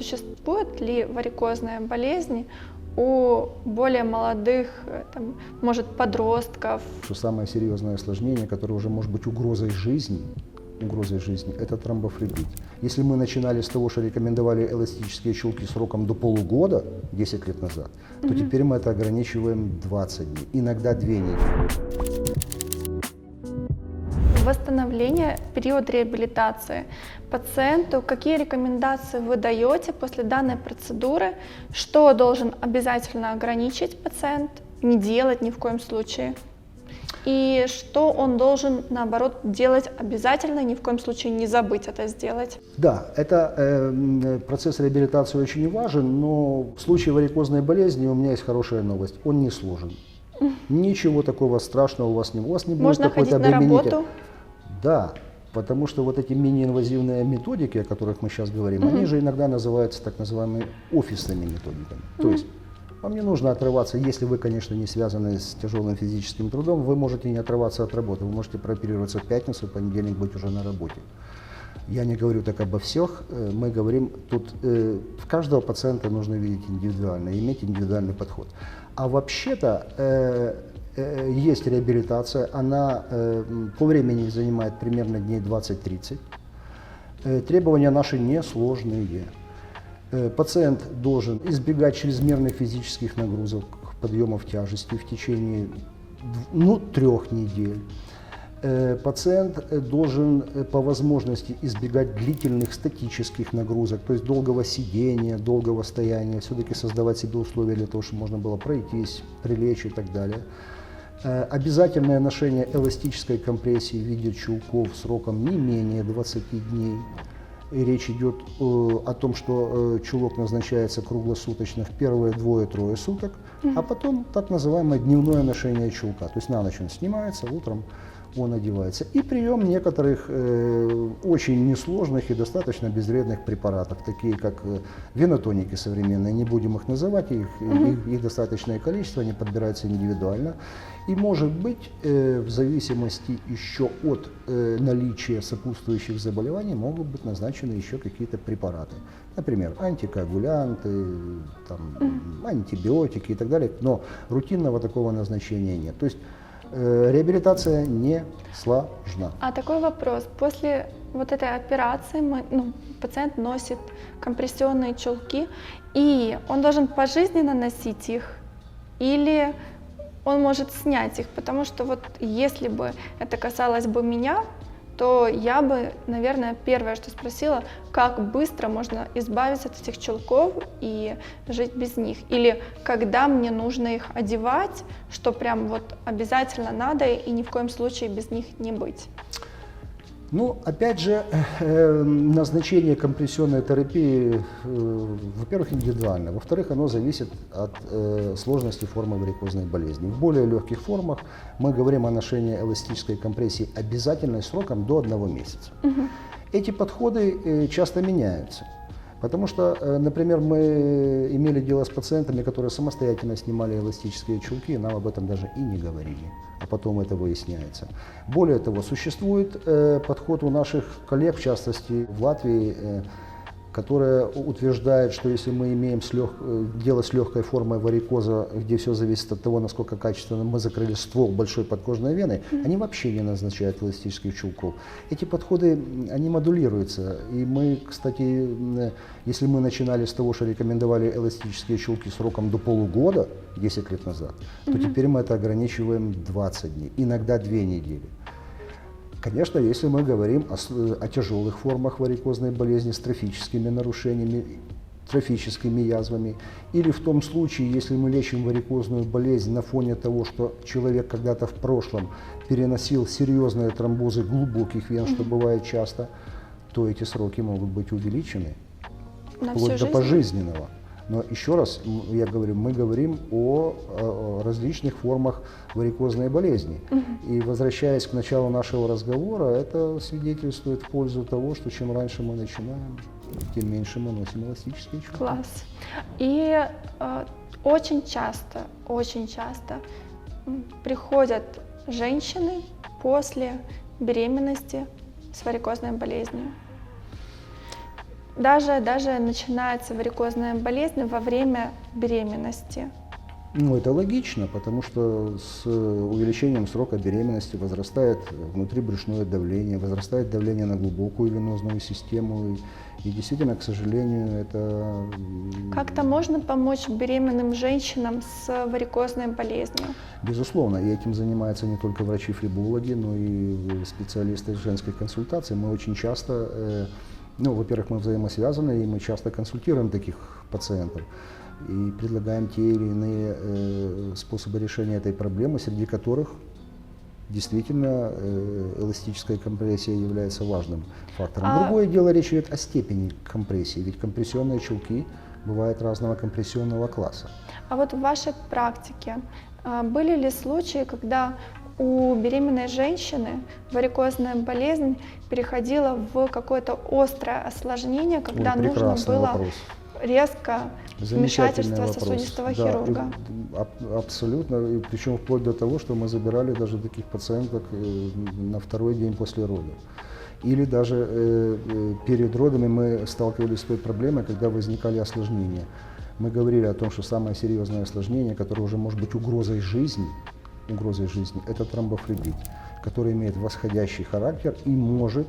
существует ли варикозная болезнь у более молодых, э, там, может, подростков? Что самое серьезное осложнение, которое уже может быть угрозой жизни, угрозой жизни, это тромбофлебит. Если мы начинали с того, что рекомендовали эластические чулки сроком до полугода, 10 лет назад, то угу. теперь мы это ограничиваем 20 дней, иногда 2 недели. Восстановление, период реабилитации. Пациенту какие рекомендации вы даете после данной процедуры? Что должен обязательно ограничить пациент, не делать ни в коем случае? И что он должен, наоборот, делать обязательно, ни в коем случае не забыть это сделать? Да, это э, процесс реабилитации очень важен, но в случае варикозной болезни у меня есть хорошая новость. Он не сложен. Ничего такого страшного у вас не, у вас не Можно будет какой-то ходить на работу? Да, потому что вот эти мини-инвазивные методики, о которых мы сейчас говорим, mm-hmm. они же иногда называются так называемыми офисными методиками. Mm-hmm. То есть вам не нужно отрываться, если вы, конечно, не связаны с тяжелым физическим трудом, вы можете не отрываться от работы, вы можете прооперироваться в пятницу, в понедельник быть уже на работе. Я не говорю так обо всех, э, мы говорим, тут э, в каждого пациента нужно видеть индивидуально, иметь индивидуальный подход. А вообще-то э, есть реабилитация, она э, по времени занимает примерно дней 20-30. Э, требования наши несложные. Э, пациент должен избегать чрезмерных физических нагрузок, подъемов тяжести в течение ну, трех недель. Э, пациент э, должен по возможности избегать длительных статических нагрузок, то есть долгого сидения, долгого стояния, все-таки создавать себе условия для того, чтобы можно было пройтись, прилечь и так далее. Обязательное ношение эластической компрессии в виде чулков сроком не менее 20 дней. И речь идет э, о том, что э, чулок назначается круглосуточно в первые двое-трое суток, а потом так называемое дневное ношение чулка. То есть на ночь он снимается, утром он одевается. И прием некоторых э, очень несложных и достаточно безвредных препаратов, такие как э, венотоники современные, не будем их называть, их, mm-hmm. их, их достаточное количество, они подбираются индивидуально. И может быть, э, в зависимости еще от э, наличия сопутствующих заболеваний, могут быть назначены еще какие-то препараты. Например, антикоагулянты, там, антибиотики и так далее. Но рутинного такого назначения нет. То есть реабилитация не сложна. А такой вопрос. После вот этой операции мы, ну, пациент носит компрессионные чулки, и он должен пожизненно носить их, или он может снять их, потому что вот если бы это касалось бы меня, то я бы, наверное, первое, что спросила, как быстро можно избавиться от этих чулков и жить без них. Или когда мне нужно их одевать, что прям вот обязательно надо и ни в коем случае без них не быть. Ну, опять же, э, назначение компрессионной терапии, э, во-первых, индивидуально, во-вторых, оно зависит от э, сложности формы варикозной болезни. В более легких формах мы говорим о ношении эластической компрессии обязательной сроком до одного месяца. Угу. Эти подходы часто меняются. Потому что, э, например, мы имели дело с пациентами, которые самостоятельно снимали эластические чулки, и нам об этом даже и не говорили, а потом это выясняется. Более того, существует э, подход у наших коллег, в частности в Латвии, э, которая утверждает, что если мы имеем с лег... Э, дело с легкой формой варикоза, где все зависит от того, насколько качественно мы закрыли ствол большой подкожной вены, mm-hmm. они вообще не назначают эластических чулков. Эти подходы, они модулируются. И мы, кстати, если мы начинали с того, что рекомендовали эластические чулки сроком до полугода, 10 лет назад, mm-hmm. то теперь мы это ограничиваем 20 дней, иногда 2 недели. Конечно, если мы говорим о, о тяжелых формах варикозной болезни с трофическими нарушениями, трофическими язвами, или в том случае, если мы лечим варикозную болезнь на фоне того, что человек когда-то в прошлом переносил серьезные тромбозы глубоких вен, что бывает часто, то эти сроки могут быть увеличены на вплоть до жизнь? пожизненного. Но еще раз, я говорю, мы говорим о, различных формах варикозной болезни. Угу. И возвращаясь к началу нашего разговора, это свидетельствует в пользу того, что чем раньше мы начинаем, тем меньше мы носим эластические чулки. Класс. И э, очень часто, очень часто приходят женщины после беременности с варикозной болезнью. Даже, даже начинается варикозная болезнь во время беременности. Ну, это логично, потому что с увеличением срока беременности возрастает внутрибрюшное давление, возрастает давление на глубокую венозную систему. И, и действительно, к сожалению, это... м, Как-то можно помочь беременным женщинам с варикозной болезнью? Безусловно, и этим занимаются не только врачи-флебологи, но и специалисты женских консультаций. Мы очень часто, э, ну, во-первых, мы взаимосвязаны, и мы часто консультируем таких пациентов и предлагаем те или иные э, способы решения этой проблемы, среди которых действительно э, эластическая компрессия является важным фактором. А- Другое дело, речь идет о степени компрессии, ведь компрессионные чулки бывают разного компрессионного класса. А вот в вашей практике а, были ли случаи, когда у беременной женщины варикозная болезнь переходила в какое-то острое осложнение, Ой, когда нужно прекрасный было вопрос. резко вмешательство вопрос. сосудистого Да, хирурга? и- абсолютно. И причем вплоть до того, что мы забирали даже таких пациенток э, на второй день после родов. Или даже э, э, перед родами мы сталкивались с той проблемой, когда возникали осложнения. Мы говорили о том, что самое серьезное осложнение, которое уже может быть угрозой жизни, угрозой жизни, это тромбофлебит, который имеет восходящий характер и может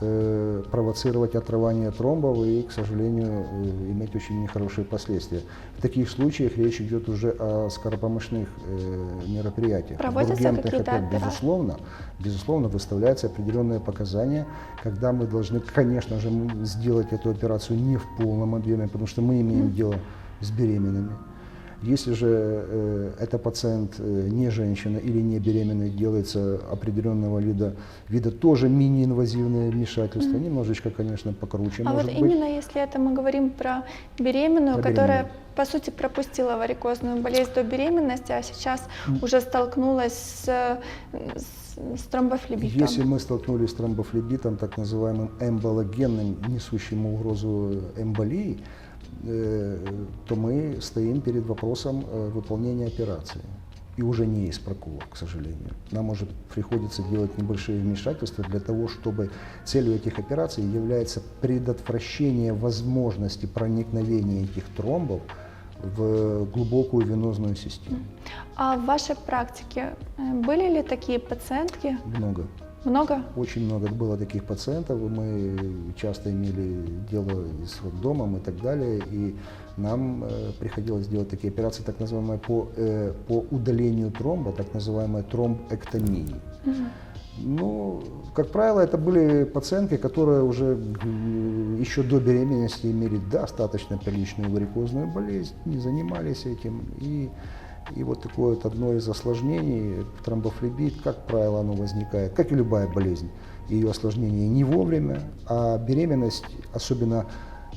э, провоцировать отрывание тромбов и, к сожалению, э, иметь очень нехорошие последствия. В таких случаях речь идет уже о скоропомощных э, мероприятиях. Проводятся какие-то опять, безусловно, безусловно, выставляются определенные показания, когда мы должны, конечно же, сделать эту операцию не в полном объеме, потому что мы имеем дело с беременными. Если же э, это пациент э, не женщина или не беременный, делается определенного вида, вида тоже мини-инвазивное вмешательство, немножечко, конечно, покруче А может вот быть. именно если это мы говорим про беременную, Про которая беременную. по сути пропустила варикозную болезнь до беременности, а сейчас уже столкнулась с, с, с тромбофлебитом. Если мы столкнулись с тромбофлебитом, так называемым эмбологенным, несущим угрозу эмболии, то мы стоим перед вопросом э, выполнения операции. И уже не из проколов, к сожалению. Нам уже приходится делать небольшие вмешательства для того, чтобы целью этих операций является предотвращение возможности проникновения этих тромбов в глубокую венозную систему. А в вашей практике э, были ли такие пациентки? Много. Много? Очень много было таких пациентов, мы часто имели дело и с роддомом и так далее, и нам э, приходилось делать такие операции, так называемые по, э, по удалению тромба, так называемые тромбэктомии. Ну, как правило, это были пациентки, которые уже м, еще до беременности имели достаточно приличную варикозную болезнь, не занимались этим. И, и вот такое вот одно из осложнений, тромбофлебит, как правило, оно возникает, как и любая болезнь, ее осложнение не вовремя, а беременность, особенно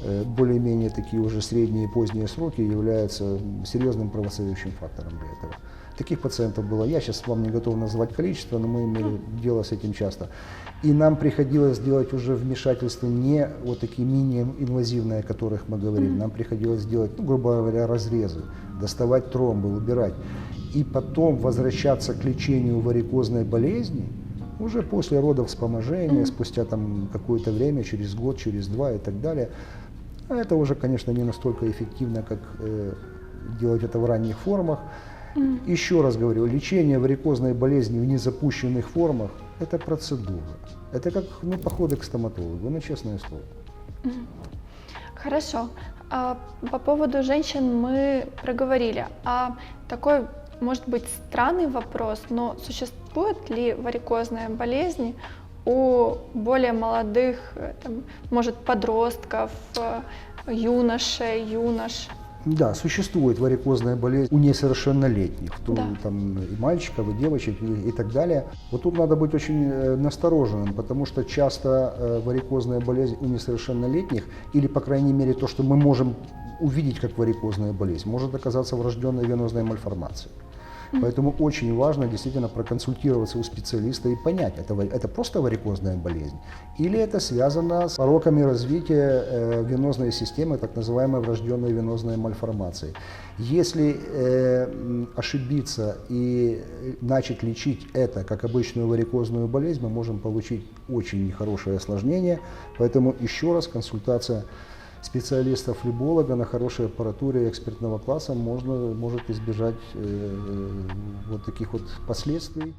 э, более-менее такие уже средние и поздние сроки, является серьезным провоцирующим фактором для этого. Таких пациентов было. Я сейчас вам не готов назвать количество, но мы имели дело с этим часто. И нам приходилось делать уже вмешательства не вот такие мини-инвазивные, о которых мы говорили. Нам приходилось делать, ну, грубо говоря, разрезы, доставать тромбы, убирать. И потом возвращаться к лечению варикозной болезни уже после родов вспоможения, спустя там какое-то время, через год, через два и так далее. А это уже, конечно, не настолько эффективно, как э, делать это в ранних формах. Еще раз говорю, лечение варикозной болезни в незапущенных формах – это процедура. Это как ну, походы к стоматологу, ну, честное слово. Хорошо. А по поводу женщин мы проговорили. А такой, может быть, странный вопрос, но существует ли варикозная болезнь у более молодых, э, там, может, подростков, э, юношей, юнош? Да, существует варикозная болезнь у несовершеннолетних, то Да. там и мальчиков, и девочек, и, и так далее. Вот тут надо быть очень э, настороженным, потому что часто э, варикозная болезнь у несовершеннолетних, или, по крайней мере, то, что мы можем увидеть как варикозная болезнь, может оказаться врожденной венозной мальформацией. Поэтому очень важно действительно проконсультироваться у специалиста и понять, это, это просто варикозная болезнь или это связано с пороками развития э, венозной системы, так называемой врожденной венозной мальформации. Если э, ошибиться и э, начать лечить это как обычную варикозную болезнь, мы можем получить очень нехорошее осложнение. Поэтому еще раз консультация специалиста-флеболога на хорошей аппаратуре экспертного класса можно, может избежать э, вот таких вот последствий.